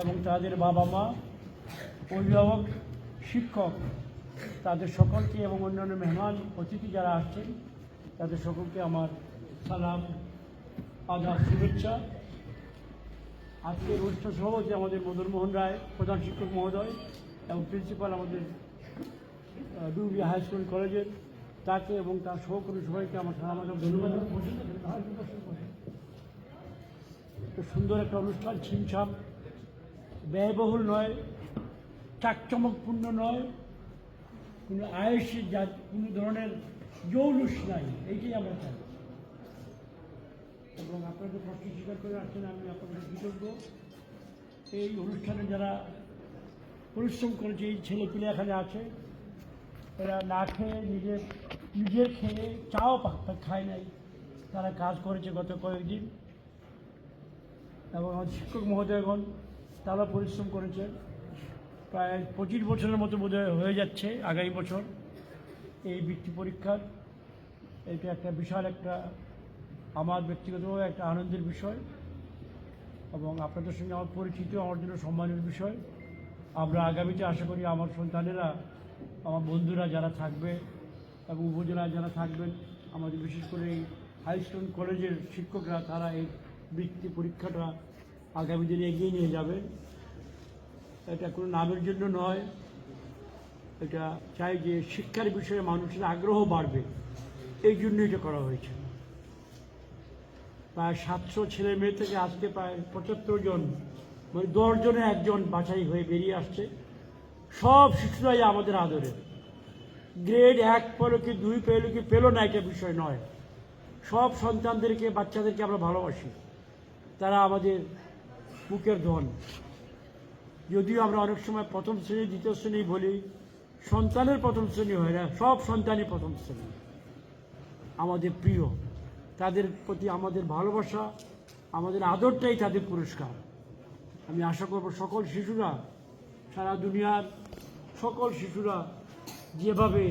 এবং তাদের বাবা মা, অভিভাবক, শিক্ষক, তাদের সকলকে এবং অন্যান্য মেহমান, অতিথি যারা আসছেন, তাদের সকলকে আমার সালাম, আদাব, শুভেচ্ছা। আজকের অনুষ্ঠান সভাপতি আমাদের মদন মোহন রায়, প্রধান শিক্ষক মহোদয় এবং প্রিন্সিপাল আমাদের ডুবি হাই স্কুল কলেজের, তাকে এবং তার সহকর্মী সবাইকে আমার সালাম, আদাব, ধন্যবাদ। সুন্দর একটা অনুষ্ঠান, ছিমছাম। ব্যয়বহুল নয়, চাকচমকপূর্ণ নয়, কোনো আয়েসের যা কোনো ধরনের জৌলুস নাই, এইটাই আমরা চাই। এবং আপনাদের কষ্ট স্বীকার করে আসছেন, আমি আপনাদের কৃতজ্ঞ। এই অনুষ্ঠানে যারা পরিশ্রম করেছে, এই ছেলেপিলে এখানে আছে, এরা না খেয়ে নিজের নিজের খেয়ে চাও খায় নাই। তারা কাজ করেছে গত কয়েকদিন। এবং আমার শিক্ষক মহোদয়গণ তারা পরিশ্রম করেছে। প্রায় পঁচিশ বছরের মতো বোধহয় হয়ে যাচ্ছে আগামী বছর এই বৃত্তি পরীক্ষার। এটা একটা বিশাল একটা, আমার ব্যক্তিগতভাবে একটা আনন্দের বিষয় এবং আপনাদের সঙ্গে আমার পরিচিত, আমার জন্য সম্মানের বিষয়। আমরা আগামীতে আশা করি আমার সন্তানেরা, আমার বন্ধুরা যারা থাকবে এবং উপজেলায় যারা থাকবেন, আমাদের বিশেষ করে এই হাই স্কুল কলেজের শিক্ষকরা, তারা এই বৃত্তি পরীক্ষাটা আগামী দিনে এগিয়ে নিয়ে যাবেন এটা কোনো নামের জন্য নয়। এটা চাই যে শিক্ষার বিষয়ে মানুষের আগ্রহ বাড়বে। এই জন্য এটা করা হয়েছে। প্রায় সাতশো ছেলে মেয়ে থেকে আজকে প্রায় পঁচাত্তর জন মানে দশ জনে একজন বাছাই হয়ে বেরিয়ে আসছে। সব শিশুরাই আমাদের আদরের গ্রেড এক পেল কি দুই পেল কি পেল না এটা বিষয় নয়। সব সন্তানদেরকে, বাচ্চাদেরকে আমরা ভালোবাসি। তারা আমাদের বুকের ধন। যদিও আমরা অনেক সময় প্রথম শ্রেণি, দ্বিতীয় শ্রেণি বলি, সন্তানের প্রথম শ্রেণি হয় না, সব সন্তানই প্রথম শ্রেণি। আমাদের প্রিয়, তাদের প্রতি আমাদের ভালোবাসা, আমাদের আদরটাই তাদের পুরস্কার। আমি আশা করব সকল শিশুরা, সারা দুনিয়ার সকল শিশুরা যেভাবে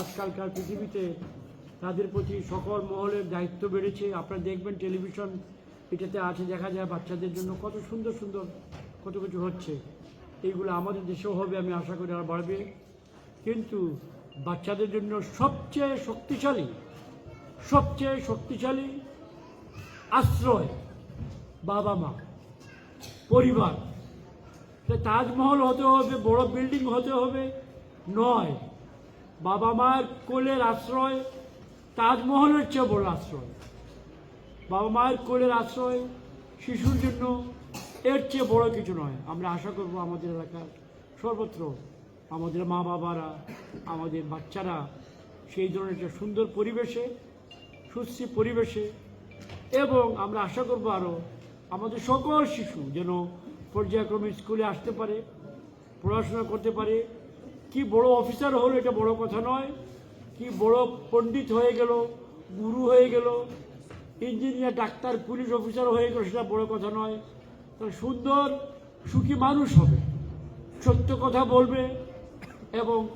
আজকালকার পৃথিবীতে তাদের প্রতি সকল মহলের দায়িত্ব বেড়েছে, আপনারা দেখবেন টেলিভিশন এটাতে আছে দেখা যায় বাচ্চাদের জন্য কত সুন্দর সুন্দর কত কিছু হচ্ছে। এইগুলো আমাদের দেশেও হবে, আমি আশা করি আর বাড়বে। কিন্তু বাচ্চাদের জন্য সবচেয়ে শক্তিশালী সবচেয়ে শক্তিশালী আশ্রয় বাবা মা, পরিবার। তাজমহল হতে হবে, বড় বিল্ডিং হতে হবে, নয়, বাবা মায়ের কোলের আশ্রয়, তাজমহলের চেয়ে বড় আশ্রয়। বাবা মায়ের কোলের আশ্রয়, শিশুর জন্য এর চেয়ে বড় কিছু নয়। আমরা আশা করব আমাদের এলাকার সর্বত্র আমাদের মা বাবারা আমাদের বাচ্চারা সেই ধরনের একটা সুন্দর পরিবেশে, সুস্থি পরিবেশে এবং আমরা আশা করব আরও আমাদের সকল শিশু যেন পর্যায়ক্রমে স্কুলে আসতে পারে, পড়াশোনা করতে পারে। কি বড় অফিসার হলো এটা বড় কথা নয়। কি বড় পণ্ডিত হয়ে গেল, গুরু হয়ে গেল ইঞ্জিনিয়ার, ডাক্তার, পুলিশ অফিসার হয়ে গেল, সেটা বড় কথা নয়। তারা সুন্দর, সুখী মানুষ হবে। সত্য কথা বলবে এবং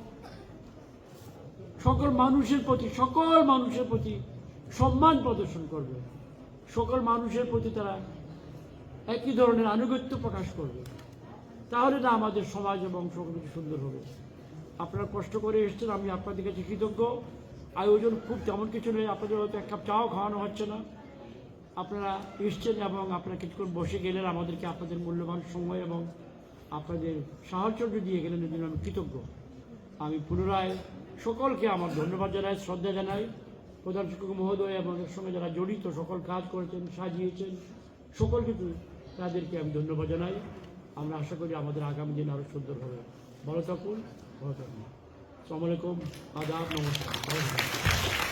সকল মানুষের প্রতি, সকল মানুষের প্রতি সম্মান প্রদর্শন করবে। সকল মানুষের প্রতি তারা একই ধরনের আনুগত্য প্রকাশ করবে। তাহলে না আমাদের সমাজ এবং সকল কিছু সুন্দর হবে। আপনারা কষ্ট করে এসছেন, আমি আপনাদের কাছে কৃতজ্ঞ। আয়োজন খুব তেমন কিছু নেই, আপনাদের হয়তো এক কাপ চাও খাওয়ানো হচ্ছে না। আপনারা এসছেন এবং আপনারা কিছুক্ষণ বসে গেলেন, আমাদেরকে আপনাদের মূল্যবান সময় এবং আপনাদের সাহায্য দিয়ে গেলেন জন্য আমি কৃতজ্ঞ। আমি পুনরায় সকলকে আমার ধন্যবাদ জানাই, শ্রদ্ধা জানাই। প্রধান শিক্ষক মহোদয় এবং এর সঙ্গে যারা জড়িত, সকল কাজ করেছেন, সাজিয়েছেন সকল কিছু তাদেরকে আমি ধন্যবাদ জানাই। আমরা আশা করি আমাদের আগামী দিন আরও সুন্দর হবে। ভালো থাকুন ভালো থাকুন। আসসালামু আলাইকুম, আদাব, নমস্কার।